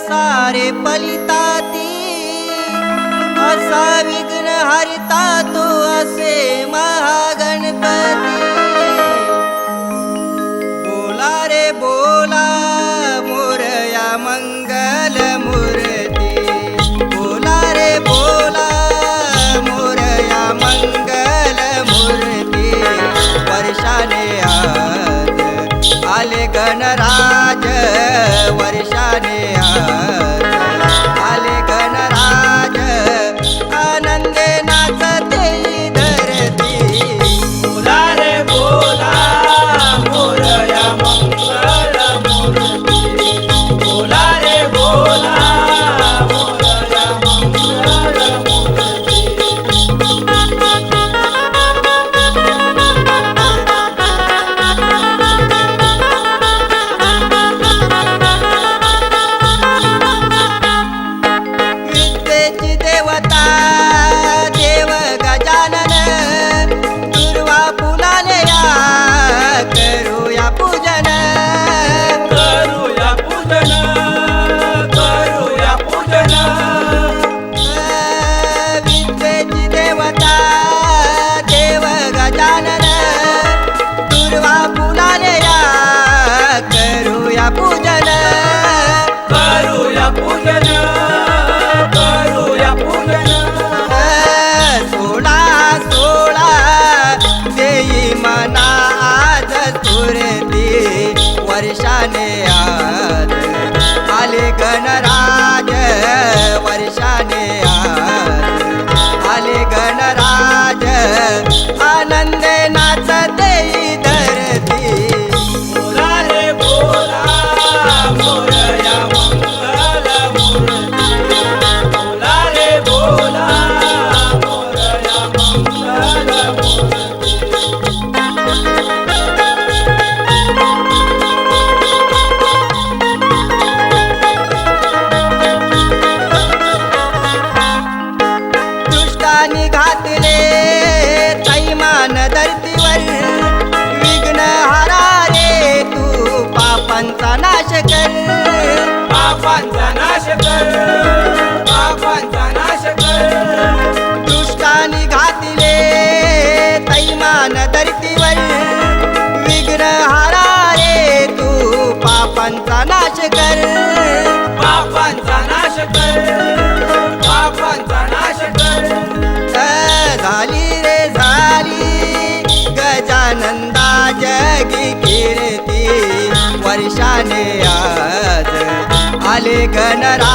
सारे पलिताती असा विघ्न हरिता तो असे महागणपती. बोला रे बोला मोरया मंगल मूर्ती. बोला रे बोला मोरया मंगल मूर्ती. वर्षाने आले गणराज वर्षाने आ पूजन करूया देई मना आज सुरती. वर्षाने आज आले गणराज. देवानी घातले तैमान धरतीवर. विघ्न हरारे तू पापांचा नाश कर. फिरती वर्षाने आज आले गणरा